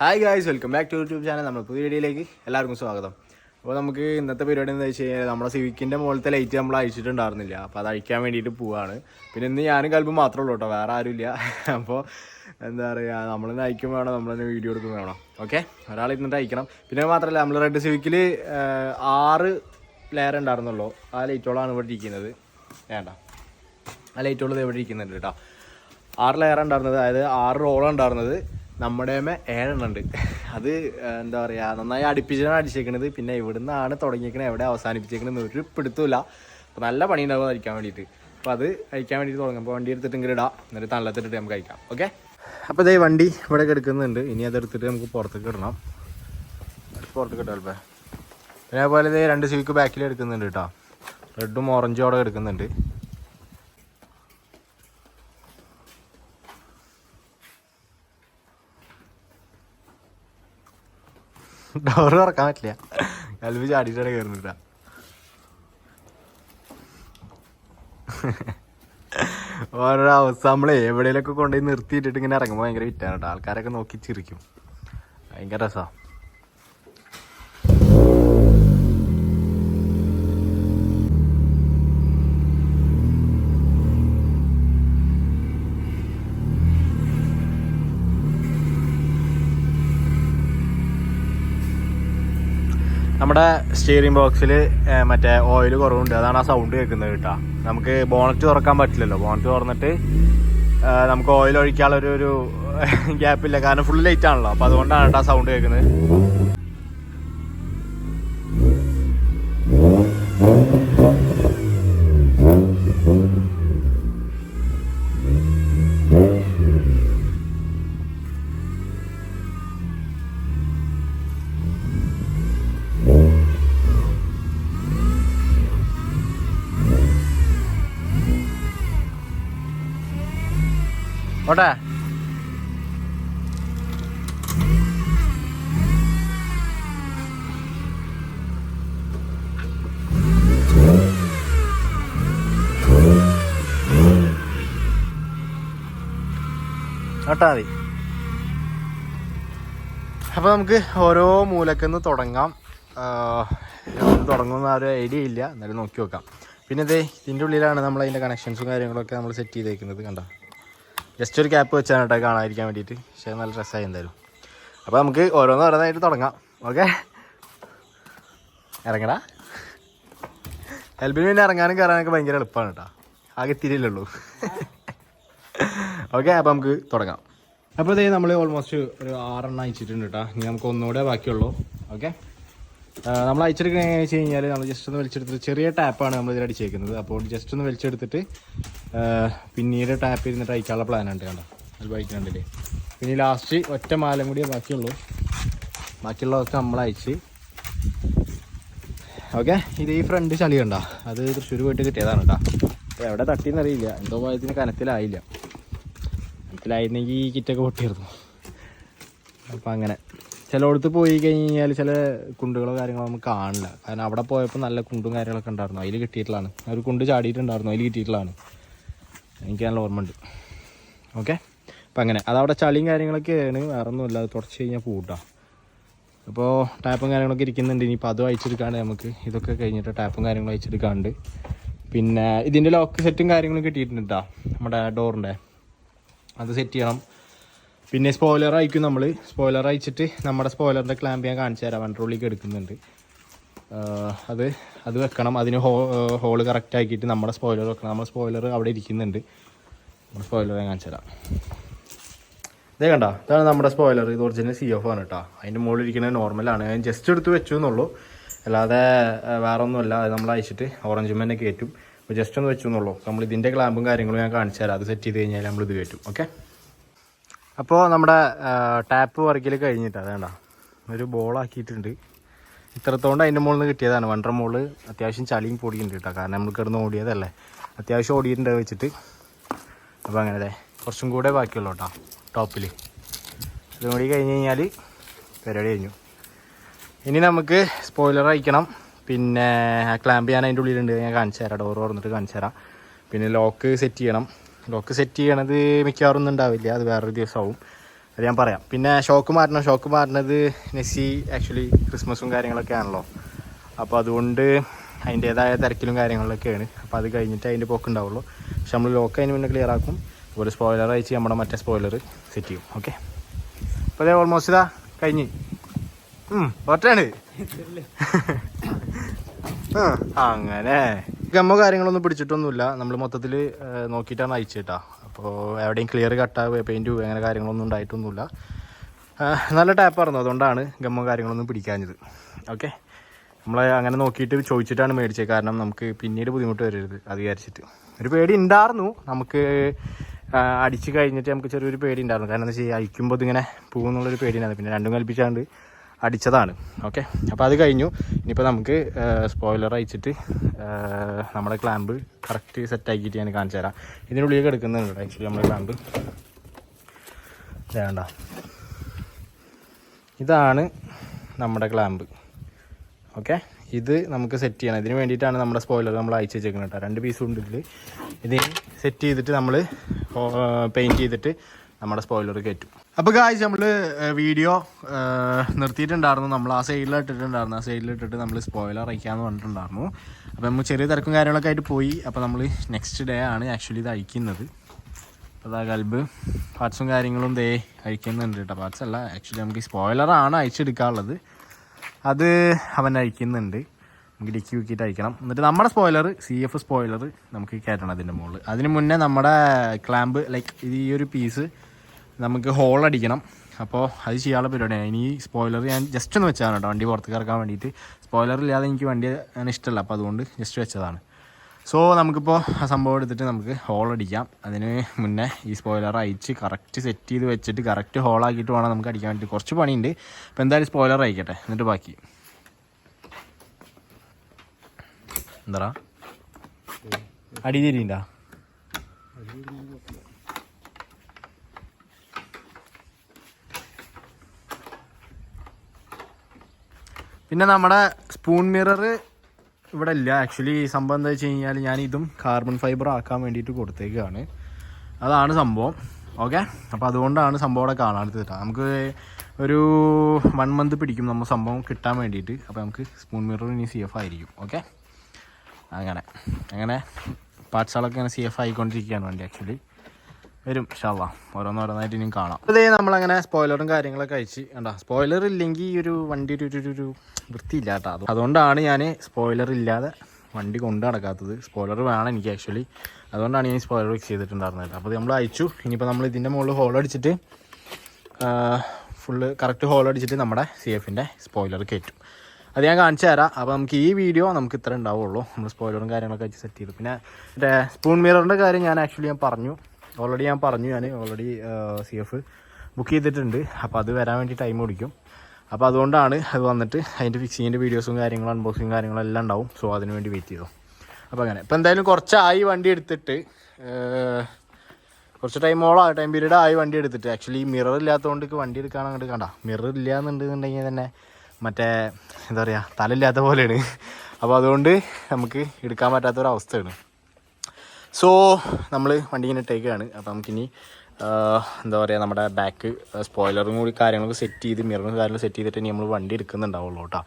Hi guys welcome back to YouTube channel നമ്മൾ പുതിയ വീഡിയോയിലേക്ക് എല്ലാവർക്കും സ്വാഗതം. അപ്പോൾ നമുക്ക് ഇന്നത്തെ പരിപാടി എന്താ വെച്ച് കഴിഞ്ഞാൽ നമ്മുടെ സിവിക്കിന്റെ മുകളിലത്തെ ലൈറ്റ് നമ്മൾ അഴിച്ചിട്ടുണ്ടായിരുന്നില്ല. അപ്പോൾ അത് അഴിക്കാൻ വേണ്ടിയിട്ട് പോവാണ്. പിന്നെ ഇന്ന് ഞാനും കൽബും മാത്രമേ ഉള്ളൂ കേട്ടോ വേറെ ആരുമില്ല. അപ്പോൾ എന്താ പറയുക നമ്മളിന്ന് അയക്കും വേണം നമ്മളിന്ന് വീഡിയോ എടുക്കും വേണം. ഓക്കെ ഒരാൾ ഇരുന്നിട്ട് അയക്കണം. പിന്നെ മാത്രമല്ല നമ്മൾ റെഡ് സിവിക്കിൽ ആറ് ലെയർ ഉണ്ടായിരുന്നുള്ളൂ. ആ ലൈറ്റോളാണ് ഇവിടെ ഇരിക്കുന്നത്. വേണ്ട. ആ ലൈറ്റുകൾ ഇവിടെ ഇരിക്കുന്നുണ്ട് കേട്ടോ. ആറ് ലെയർ ഉണ്ടായിരുന്നത് അതായത് ആറ് റോളാണ് നമ്മുടെ ഏഴെണ്ണം ഉണ്ട് അത് എന്താ പറയുക നന്നായി അടുപ്പിച്ചാണ് അടിച്ചേക്കണത്. പിന്നെ ഇവിടുന്നാണ് തുടങ്ങിയേക്കണത്. എവിടെ അവസാനിപ്പിച്ചേക്കണെന്ന് ഒരു പിടുത്തമില്ല അപ്പോൾ നല്ല പണി ഉണ്ടാവും അടിക്കാൻ വേണ്ടിയിട്ട്. അപ്പോൾ അത് അഴിക്കാൻ വേണ്ടിയിട്ട് തുടങ്ങും. അപ്പോൾ വണ്ടി എടുത്തിട്ട് ഇങ്ങനെ ഇടാം. എന്നിട്ട് തള്ളത്തിട്ടിട്ട് നമുക്ക് അയക്കാം. ഓക്കെ? അപ്പോൾ ഇതേ വണ്ടി ഇവിടെ കിടക്കുന്നുണ്ട്. ഇനി അതെടുത്തിട്ട് നമുക്ക് പുറത്തേക്ക് ഇടണം. പുറത്തേക്ക് ഇട്ടാൽ പിന്നെ അതുപോലെ ഇതേ രണ്ട് സിവിക്ക് ബാക്കിൽ എടുക്കുന്നുണ്ട് കേട്ടോ. റെഡും ഓറഞ്ചും അവിടെ എടുക്കുന്നുണ്ട് ഡോറ് തുറക്കാൻ പറ്റില്ല. കൽവി ചാടിയിട്ടാണ് കയറുന്നില്ല ഓരോ അവസ്ഥ നമ്മളെ എവിടെയെങ്കിലൊക്കെ കൊണ്ടുപോയി നിർത്തിയിട്ടിട്ട് ഇങ്ങനെ ഇറങ്ങുമ്പോൾ ഭയങ്കര വിറ്റാണ് കേട്ടോ ആൾക്കാരൊക്കെ നോക്കി ചിരിക്കും. ഭയങ്കര രസമാണ് നമ്മുടെ സ്റ്റിയറിംഗ് ബോക്സിൽ മറ്റേ ഓയിൽ കുറവുണ്ട്. അതാണ് ആ സൗണ്ട് കേൾക്കുന്നത് കേട്ടോ. നമുക്ക് ബോണറ്റ് തുറക്കാൻ പറ്റില്ലല്ലോ. ബോണറ്റ് തുറന്നിട്ട് നമുക്ക് ഓയിൽ ഒഴിക്കാനുള്ള ഒരു ഒരു ഗ്യാപ്പില്ല കാരണം ഫുൾ ലൈറ്റ് ആണല്ലോ. അപ്പോൾ അതുകൊണ്ടാണ് കേട്ടോ ആ സൗണ്ട് കേൾക്കുന്നത്. ഓട്ടെ ഓട്ടാ മതി. അപ്പൊ നമുക്ക് ഓരോ മൂലക്കുന്ന് തുടങ്ങാം. തുടങ്ങുന്ന ഒരു ഐഡിയ ഇല്ല. എന്നാലും നോക്കി നോക്കാം. പിന്നെ ഇതേ ഇതിന്റെ ഉള്ളിലാണ് നമ്മൾ അതിന്റെ കണക്ഷൻസും കാര്യങ്ങളൊക്കെ നമ്മൾ സെറ്റ് ചെയ്തേക്കുന്നത് കണ്ടോ? ജസ്റ്റ് ഒരു ക്യാപ്പ് വെച്ചാണ് കേട്ടോ കാണാതിരിക്കാൻ വേണ്ടിയിട്ട്. പക്ഷേ നല്ല രസമായി എന്തായാലും. അപ്പോൾ നമുക്ക് ഓരോന്ന് ഓരോന്നായിട്ട് തുടങ്ങാം. ഓക്കെ ഇറങ്ങടാ. ഹെൽബിന് പിന്നെ ഇറങ്ങാനും കയറാനൊക്കെ ഭയങ്കര എളുപ്പമാണ് കേട്ടോ. ആകെ തിരിയില്ലുള്ളൂ ഓക്കെ അപ്പോൾ നമുക്ക് തുടങ്ങാം. അപ്പോൾ ഇതേ നമ്മൾ ഓൾമോസ്റ്റ് ഒരു ആറെണ്ണം അയച്ചിട്ടുണ്ട് കേട്ടോ. ഇനി നമുക്ക് ഒന്നുകൂടെ ബാക്കിയുള്ളൂ. ഓക്കെ നമ്മൾ അയച്ചെടുക്കുന്നത് എങ്ങനെയാണെന്ന് വെച്ച് കഴിഞ്ഞാൽ നമ്മൾ ജസ്റ്റ് ഒന്ന് വലിച്ചെടുത്തിട്ട് ചെറിയ ടാപ്പാണ് നമ്മൾ ഇതിൽ അടിച്ചേക്കുന്നത് അപ്പോൾ ജസ്റ്റ് ഒന്ന് വലിച്ചെടുത്തിട്ട് പിന്നീട് ടാപ്പ് ഇരുന്നിട്ട് അയക്കാനുള്ള പ്ലാൻ ഉണ്ട് കണ്ടോ? അത് ബൈക്കിനുണ്ടല്ലേ പിന്നെ ലാസ്റ്റ് ഒറ്റ മാലം കൂടിയേ ബാക്കിയുള്ളൂ. ബാക്കിയുള്ളതൊക്കെ നമ്മൾ അയച്ച്. ഓക്കെ ഇത് ഈ ഫ്രണ്ട് ചളി ഉണ്ടോ അത് തൃശ്ശൂർ പോയിട്ട് കിട്ടിയതാണ് കേട്ടോ. എവിടെ എവിടെ തട്ടിയെന്നറിയില്ല എന്തോ ഇതിന് കനത്തിലായില്ല. കനത്തിലായിരുന്നെങ്കിൽ ഈ കിറ്റൊക്കെ പൊട്ടിയിരുന്നു. അപ്പം അങ്ങനെ. ചിലയിടത്ത് പോയി കഴിഞ്ഞാൽ ചില കുണ്ടുകളോ കാര്യങ്ങളോ നമുക്ക് കാണില്ല. കാരണം അവിടെ പോയപ്പോൾ നല്ല കുണ്ടും കാര്യങ്ങളൊക്കെ ഉണ്ടായിരുന്നു. അതിൽ കിട്ടിയിട്ടുള്ളതാണ്. ഒരു കുണ്ട് ചാടിയിട്ടുണ്ടായിരുന്നു. അതിൽ കിട്ടിയിട്ടുള്ളതാണ്. എനിക്ക് നല്ല ഓർമ്മ ഉണ്ട് ഓക്കെ? അപ്പം അങ്ങനെ. അതവിടെ ചളിയും കാര്യങ്ങളൊക്കെയാണ്. വേറെ ഒന്നുമില്ല അത് തുടച്ച് കഴിഞ്ഞാൽ പൂട്ടാം. അപ്പോൾ ടാപ്പും കാര്യങ്ങളൊക്കെ ഇരിക്കുന്നുണ്ട്. ഇനിയിപ്പോൾ അതും അയച്ചെടുക്കാണ്ട് നമുക്ക് ഇതൊക്കെ കഴിഞ്ഞിട്ട് ടാപ്പും കാര്യങ്ങളും അയച്ചെടുക്കാണ്ട് പിന്നെ ഇതിന്റെ ലോക്ക് സെറ്റും കാര്യങ്ങളും കിട്ടിയിട്ടുണ്ട് കേട്ടോ നമ്മുടെ ഡോറിന്റെ അത് സെറ്റ് ചെയ്യണം. പിന്നെ സ്പോയിലർ അയക്കും നമ്മൾ സ്പോയിലർ അയച്ചിട്ട് നമ്മുടെ സ്പോയിലറിന്റെ ക്ലാമ്പ് ഞാൻ കാണിച്ചു തരാം. വണ്ടറുള്ളിലേക്ക് എടുക്കുന്നുണ്ട് അത് അത് വെക്കണം. അതിന് ഹോ ഹോൾ കറക്റ്റ് ആക്കിയിട്ട് നമ്മുടെ സ്പോയിലർ വെക്കണം. നമ്മുടെ സ്പോയിലർ അവിടെ ഇരിക്കുന്നുണ്ട്. നമ്മുടെ സ്പോയിലർ ഞാൻ കാണിച്ചു തരാം. ഇതേ കണ്ട? ഇതാണ് നമ്മുടെ സ്പോയിലർ ഇത് ഒറിജിനൽ സി എഫ് ആണ് കേട്ടോ. അതിന്റെ മുകളിൽ ഇരിക്കുന്നത് നോർമലാണ് ഞാൻ ജസ്റ്റ് എടുത്ത് വെച്ചു എന്നുള്ളൂ. അല്ലാതെ വേറെ ഒന്നുമല്ല അത് നമ്മൾ അയച്ചിട്ട് ഓറഞ്ച് തന്നെ കയറ്റും. അപ്പോൾ ജസ്റ്റ് ഒന്ന് വെച്ചു എന്നുള്ളൂ. നമ്മൾ ഇതിന്റെ ക്ലാമ്പും കാര്യങ്ങളും ഞാൻ കാണിച്ചു തരാം. അത് സെറ്റ് ചെയ്ത് കഴിഞ്ഞാൽ നമ്മൾ ഇത് കയറ്റും. ഓക്കെ അപ്പോൾ നമ്മുടെ ടാപ്പ് വർക്കിൽ കഴിഞ്ഞിട്ട് അതേണ്ട. ഒരു ബോളാക്കിയിട്ടുണ്ട് ഇത്രത്തോണ്ട് അതിന്റെ മുകളിൽ നിന്ന് കിട്ടിയതാണ്. വണ്ടർ മോൾ അത്യാവശ്യം ചളിയും പൊടിയുണ്ട് കാരണം നമ്മൾ കിടന്ന് ഓടിയതല്ലേ. അത്യാവശ്യം ഓടിയിട്ടുണ്ട് വെച്ചിട്ട്. അപ്പോൾ അങ്ങനെ അതെ കുറച്ചും കൂടെ ബാക്കിയുള്ളൂ കേട്ടോ ടോപ്പിൽ അതും കൂടി കഴിഞ്ഞ് കഴിഞ്ഞാൽ പരിപാടി കഴിഞ്ഞു. ഇനി നമുക്ക് സ്പോയിലർ അയക്കണം. പിന്നെ ക്ലാമ്പ് ഞാൻ അതിന്റെ ഉള്ളിലുണ്ട്. ഞാൻ കാണിച്ചു തരാം ഡോർ തുറന്നിട്ട് കാണിച്ചു തരാം. പിന്നെ ലോക്ക് സെറ്റ് ചെയ്യണം. ലോക്ക് സെറ്റ് ചെയ്യണത് മിക്കവാറും ഒന്നും ഉണ്ടാവില്ല. അത് വേറൊരു ദിവസമാവും. അത് ഞാൻ പറയാം. പിന്നെ ഷോക്ക് മാറ്റണം. ഷോക്ക് മാറ്റണത് നെസ്സി ആക്ച്വലി ക്രിസ്മസും കാര്യങ്ങളൊക്കെ ആണല്ലോ. അപ്പോൾ അതുകൊണ്ട് അതിന്റേതായ തിരക്കിലും കാര്യങ്ങളിലൊക്കെയാണ്. അപ്പോൾ അത് കഴിഞ്ഞിട്ട് അതിന്റെ പോക്ക് ഉണ്ടാവുള്ളൂ പക്ഷെ നമ്മൾ ലോക്ക് അതിന് മുന്നേ ക്ലിയർ ആക്കും. ഒരു സ്പോയിലർ അയച്ച് നമ്മുടെ മറ്റേ സ്പോയിലർ സെറ്റ് ചെയ്യും. ഓക്കെ അപ്പോൾ അതേ ഓൾമോസ്റ്റ് ഇതാ കഴിഞ്ഞ്. ഒറ്റാണ് ആ അങ്ങനെ. ഗമ്മോ കാര്യങ്ങളൊന്നും പിടിച്ചിട്ടൊന്നുമില്ല. നമ്മൾ മൊത്തത്തിൽ നോക്കിയിട്ടാണ് അയച്ചിട്ടാ. അപ്പോൾ എവിടെയും ക്ലിയർ കട്ടാവുക പെയിന്റ് അങ്ങനെ കാര്യങ്ങളൊന്നും ഉണ്ടായിട്ടൊന്നുമില്ല. നല്ല ടാപ്പായിരുന്നു അതുകൊണ്ടാണ് ഗമ്മോ കാര്യങ്ങളൊന്നും പിടിക്കാഞ്ഞത്. ഓക്കെ? നമ്മൾ അങ്ങനെ നോക്കിയിട്ട് ചോദിച്ചിട്ടാണ് മേടിച്ചത്. കാരണം നമുക്ക് പിന്നീട് ബുദ്ധിമുട്ട് വരരുത്. അത് വിചാരിച്ചിട്ട്. ഒരു പേടി ഉണ്ടായിരുന്നു. നമുക്ക് അടിച്ച് കഴിഞ്ഞിട്ട് നമുക്ക് ചെറിയൊരു പേടി ഉണ്ടായിരുന്നു. കാരണം എന്താ വെച്ചാൽ അയക്കുമ്പോൾ ഇതിങ്ങനെ പോകുന്നുള്ളൊരു പേടിയാണ് പിന്നെ രണ്ടും കൽപ്പിച്ചാണ്ട് അടിച്ചതാണ്. ഓക്കെ അപ്പോൾ അത് കഴിഞ്ഞു. ഇനിയിപ്പോൾ നമുക്ക് സ്പോയിലർ അയച്ചിട്ട് നമ്മുടെ ക്ലാമ്പ് കറക്റ്റ് സെറ്റ് ആക്കിയിട്ട് ഞാൻ കാണിച്ചു തരാം. ഇതിനുള്ളിലേക്ക് എടുക്കുന്നുണ്ട് ആക്ച്വലി നമ്മുടെ ക്ലാമ്പ് വേണ്ട ഇതാണ് നമ്മുടെ ക്ലാമ്പ് ഓക്കെ ഇത് നമുക്ക് സെറ്റ് ചെയ്യണം. ഇതിന് വേണ്ടിയിട്ടാണ് നമ്മുടെ സ്പോയിലർ നമ്മൾ അയച്ചു വെച്ചേക്കുന്നത് കേട്ടോ. രണ്ട് പീസ് ഉണ്ട് ഇതിന് സെറ്റ് ചെയ്തിട്ട് നമ്മൾ പെയിന്റ് ചെയ്തിട്ട് നമ്മുടെ സ്പോയിലർ കയറ്റും അപ്പോൾ കാഴ്ച നമ്മൾ വീഡിയോ നിർത്തിയിട്ടുണ്ടായിരുന്നു. നമ്മൾ ആ സൈഡിൽ ഇട്ടിട്ടുണ്ടായിരുന്നു. ആ സൈഡിൽ ഇട്ടിട്ട് നമ്മൾ സ്പോയിലർ അയക്കാമെന്ന് പറഞ്ഞിട്ടുണ്ടായിരുന്നു. അപ്പോൾ നമ്മൾ ചെറിയ തിരക്കും കാര്യങ്ങളൊക്കെ ആയിട്ട് പോയി. അപ്പോൾ നമ്മൾ നെക്സ്റ്റ് ഡേ ആണ് ആക്ച്വലി ഇത് അയക്കുന്നത്. അപ്പോൾ അതാ കൽബ് പാർട്സും കാര്യങ്ങളും ദേ അയക്കുന്നുണ്ട് കേട്ടോ. പാർട്സ് അല്ല ആക്ച്വലി നമുക്ക് സ്പോയിലറാണ് അയച്ചെടുക്കാനുള്ളത്. അത് അവൻ അയക്കുന്നുണ്ട്. നമുക്ക് ഡിക്കി വിക്കിയിട്ട് അയക്കണം. എന്നിട്ട് നമ്മുടെ സ്പോയിലർ സി എഫ് സ്പോയിലർ നമുക്ക് കയറ്റണം അതിന്റെ മുകളിൽ അതിന് മുന്നേ നമ്മുടെ ക്ലാമ്പ് ലൈക്ക് ഈ ഒരു പീസ് നമുക്ക് ഹോൾ അടിക്കണം. അപ്പോൾ അത് ചെയ്യാനുള്ള പരിപാടിയാണ്. ഇനി സ്പോയിലർ ഞാൻ ജസ്റ്റ് ഒന്ന് വെച്ചതാണ് കേട്ടോ. വണ്ടി പുറത്ത് കിറക്കാൻ വേണ്ടിയിട്ട്. സ്പോയിലർ ഇല്ലാതെ എനിക്ക് വണ്ടി അങ്ങനെ ഇഷ്ടമല്ല. അപ്പോൾ അതുകൊണ്ട് ജസ്റ്റ് വെച്ചതാണ്. സോ നമുക്കിപ്പോൾ ആ സംഭവം എടുത്തിട്ട് നമുക്ക് ഹോൾ അടിക്കാം. അതിന് മുന്നേ ഈ സ്പോയിലർ അയച്ച് കറക്റ്റ് സെറ്റ് ചെയ്ത് വെച്ചിട്ട് കറക്റ്റ് ഹോളാക്കിയിട്ട് വേണം നമുക്ക് അടിക്കാൻ വേണ്ടി കുറച്ച് പണിയുണ്ട്. അപ്പോൾ എന്തായാലും സ്പോയിലർ അയക്കട്ടെ. എന്നിട്ട് ബാക്കി. എന്താ അടി തിരിയുണ്ടാ പിന്നെ നമ്മുടെ സ്പൂൺ മിറർ ഇവിടെ ഇല്ല. ആക്ച്വലി സംഭവം എന്താ വെച്ച് കഴിഞ്ഞാൽ ഞാൻ ഇതും കാർബൺ ഫൈബർ ആക്കാൻ വേണ്ടിയിട്ട് കൊടുത്തേക്കാണ്. അതാണ് സംഭവം. ഓക്കെ അപ്പോൾ അതുകൊണ്ടാണ് സംഭവം അവിടെ കാണാണ്ട് കേട്ടോ. നമുക്ക് ഒരു വൺ മന്ത് പിടിക്കും നമ്മൾ സംഭവം കിട്ടാൻ വേണ്ടിയിട്ട്. അപ്പോൾ നമുക്ക് സ്പൂൺ മിറർ ഇനി സി എഫ് ആയിരിക്കും. ഓക്കെ അങ്ങനെ. അങ്ങനെ പാർട്സുകളൊക്കെ ഇങ്ങനെ സി എഫ് ആയിക്കൊണ്ടിരിക്കുകയാണ് വണ്ടി ആക്ച്വലി വരും ഷാവാ ഓരോന്നോരോന്നായിട്ട് ഇനിയും കാണാം. അതേ നമ്മളങ്ങനെ സ്പോയിലറും കാര്യങ്ങളൊക്കെ അയച്ച് കണ്ടാ സ്പോയിലർ ഇല്ലെങ്കിൽ ഈ ഒരു വണ്ടി ഒരു ഒരു- ഒരു വൃത്തിയില്ല കേട്ടോ അത് അതുകൊണ്ടാണ് ഞാൻ സ്പോയിലർ ഇല്ലാതെ വണ്ടി കൊണ്ട് നടക്കാത്തത്. സ്പോയിലർ വേണം എനിക്ക് ആക്ച്വലി അതുകൊണ്ടാണ് ഞാൻ സ്പോയിലർ ഫിക്സ് ചെയ്തിട്ടുണ്ടായിരുന്നത്. അപ്പോൾ നമ്മൾ അയച്ചു. ഇനിയിപ്പോൾ നമ്മൾ ഇതിന്റെ മുകളിൽ ഹോൾ അടിച്ചിട്ട് ഫുള്ള് കറക്റ്റ് ഹോൾ അടിച്ചിട്ട് നമ്മുടെ സി എഫിന്റെ സ്പോയിലർ കയറ്റും അത് ഞാൻ കാണിച്ചു തരാം. അപ്പോൾ നമുക്ക് ഈ വീഡിയോ നമുക്ക് ഇത്ര ഉണ്ടാവുള്ളൂ. നമ്മൾ സ്പോയിലറും കാര്യങ്ങളൊക്കെ വെച്ച് സെറ്റ് ചെയ്തു. പിന്നെ സ്പൂൺ മിററിന്റെ കാര്യം ഞാൻ ആക്ച്വലി ഞാൻ പറഞ്ഞു. ഓൾറെഡി ഞാൻ പറഞ്ഞു ഞാൻ ഓൾറെഡി സി എഫ് ബുക്ക് ചെയ്തിട്ടുണ്ട്. അപ്പോൾ അത് വരാൻ വേണ്ടി ടൈം പിടിക്കും. അപ്പോൾ അതുകൊണ്ടാണ് അത് വന്നിട്ട് അതിന്റെ ഫിക്സിങ്ങിന്റെ വീഡിയോസും കാര്യങ്ങളും അൺബോക്സിങ് കാര്യങ്ങളും എല്ലാം ഉണ്ടാവും. സോ അതിന് വേണ്ടി വെയിറ്റ് ചെയ്തു. അപ്പോൾ അങ്ങനെ. ഇപ്പോൾ എന്തായാലും കുറച്ചായി വണ്ടി എടുത്തിട്ട്. കുറച്ച് ടൈമോളം ടൈം പീരീഡ് ആയി വണ്ടി എടുത്തിട്ട്. ആക്ച്വലി മിറർ ഇല്ലാത്തതുകൊണ്ട് വണ്ടി എടുക്കാൻ അങ്ങോട്ട് കണ്ട. മിറർ ഇല്ല എന്നുണ്ടെന്നുണ്ടെങ്കിൽ തന്നെ മറ്റേ എന്താ പറയുക തലയില്ലാത്ത പോലെയാണ്. അപ്പോൾ അതുകൊണ്ട് നമുക്ക് എടുക്കാൻ പറ്റാത്തൊരവസ്ഥയാണ്. സോ നമ്മൾ വണ്ടി ഇങ്ങനെ ഇട്ടേക്കാണ്. അപ്പോൾ നമുക്കിനി എന്താ പറയുക നമ്മുടെ ബാക്ക് സ്പോയിലറും കൂടി കാര്യങ്ങളൊക്കെ സെറ്റ് ചെയ്ത് മിററും കാര്യങ്ങളും സെറ്റ് ചെയ്തിട്ട് നമ്മൾ വണ്ടി എടുക്കുന്നുണ്ടാവുള്ളൂ കേട്ടോ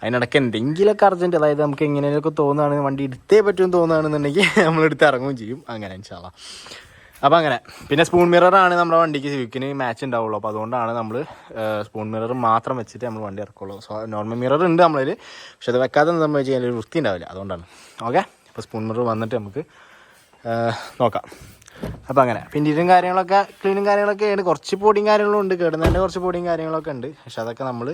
അതിനിടയ്ക്ക് എന്തെങ്കിലുമൊക്കെ അർജന്റ് അതായത് നമുക്ക് എങ്ങനെയൊക്കെ തോന്നുകയാണ് വണ്ടി എടുത്തേ പറ്റുമെന്ന് തോന്നുകയാണെന്നുണ്ടെങ്കിൽ നമ്മൾ എടുത്ത് ഇറങ്ങുകയും ചെയ്യും. അങ്ങനെ ഇൻഷാല്ല അപ്പോൾ അങ്ങനെ പിന്നെ സ്പൂൺ മിററാണ് നമ്മുടെ വണ്ടിക്ക് സിവിക്കിന് മാച്ച് ഉണ്ടാവുള്ളൂ. അപ്പോൾ അതുകൊണ്ടാണ് നമ്മൾ സ്പൂൺ മിറർ മാത്രം വെച്ചിട്ട് നമ്മൾ വണ്ടി ഇറക്കുള്ളൂ. സോ നോർമൽ മിറർ ഉണ്ട് നമ്മളിൽ പക്ഷെ അത് വെക്കാതെ നമ്മൾ വെച്ച് കഴിഞ്ഞാൽ വൃത്തി ഉണ്ടാവില്ല അതുകൊണ്ടാണ്. ഓക്കെ അപ്പോൾ സ്പൂൺ മിറർ വന്നിട്ട് നമുക്ക് നോക്കാം. അപ്പോൾ അങ്ങനെ പിന്നെ ഇതും കാര്യങ്ങളൊക്കെ ക്ലീനും കാര്യങ്ങളൊക്കെ ഉണ്ട് കുറച്ച് പൊടിയും കാര്യങ്ങളും ഉണ്ട്. കേടുന്നതിന്റെ കുറച്ച് പൊടിയും കാര്യങ്ങളൊക്കെ ഉണ്ട്. പക്ഷെ അതൊക്കെ നമ്മൾ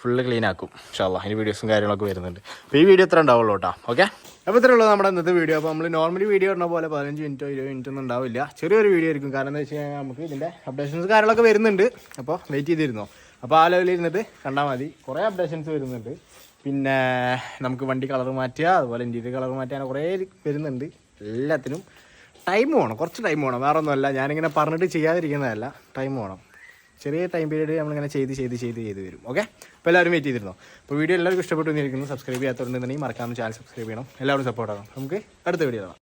ഫുള്ള് ക്ലീൻ ആക്കും ഇൻഷാല്ലാ അതിന് വീഡിയോസും കാര്യങ്ങളൊക്കെ വരുന്നുണ്ട്. അപ്പോൾ ഈ വീഡിയോ ഇത്ര ഉണ്ടാവുള്ളൂ കേട്ടോ. ഓക്കെ അപ്പോൾ ഇത്രേ ഉള്ളൂ നമ്മുടെ ഇന്നത്തെ വീഡിയോ അപ്പോൾ നമ്മൾ നോർമലി വീഡിയോ ഇടുന്ന പോലെ പതിനഞ്ച് മിനിറ്റോ ഇരുപത് മിനിറ്റോ ഒന്നും ഉണ്ടാവില്ല. ചെറിയൊരു വീഡിയോ ആയിരിക്കും. കാരണം എന്താ വെച്ച് കഴിഞ്ഞാൽ നമുക്ക് ഇതിന്റെ അപ്ഡേഷൻസ് കാര്യങ്ങളൊക്കെ വരുന്നുണ്ട്. അപ്പോൾ വെയിറ്റ് ചെയ്തിരുന്നു? അപ്പോൾ ആ ലെവലിൽ ഇരുന്നിട്ട് കണ്ടാൽ മതി. കുറേ അപ്ഡേഷൻസ് വരുന്നുണ്ട്. പിന്നെ നമുക്ക് വണ്ടി കളർ മാറ്റുക അതുപോലെ ഇന്റീരിയർ കളർ മാറ്റാൻ കുറേ വരുന്നുണ്ട്. എല്ലാത്തിനും ടൈം വേണം. കുറച്ച് ടൈം വേണം. വേറെ ഒന്നുമല്ല ഞാനിങ്ങനെ പറഞ്ഞിട്ട് ചെയ്യാതിരിക്കുന്നതല്ല. ടൈം വേണം. ചെറിയ ടൈം പീരീഡ് നമ്മളിങ്ങനെ ചെയ്ത് ചെയ്ത് ചെയ്ത് ചെയ്ത് വരും. ഓക്കെ അപ്പോൾ എല്ലാവരും വെയിറ്റ് ചെയ്തിരുന്നു? അപ്പോൾ വീഡിയോ എല്ലാവർക്കും ഇഷ്ടപ്പെട്ടു എന്നിരിക്കുന്നു സബ്സ്ക്രൈബ് ചെയ്യാത്തതുണ്ടെന്നുണ്ടെങ്കിൽ മറക്കാമെന്ന് ചാനൽ സബ്സ്ക്രൈബ് ചെയ്യണം. എല്ലാവരും സപ്പോർട്ട് നമുക്ക് അടുത്ത വീഡിയോ കാണാം.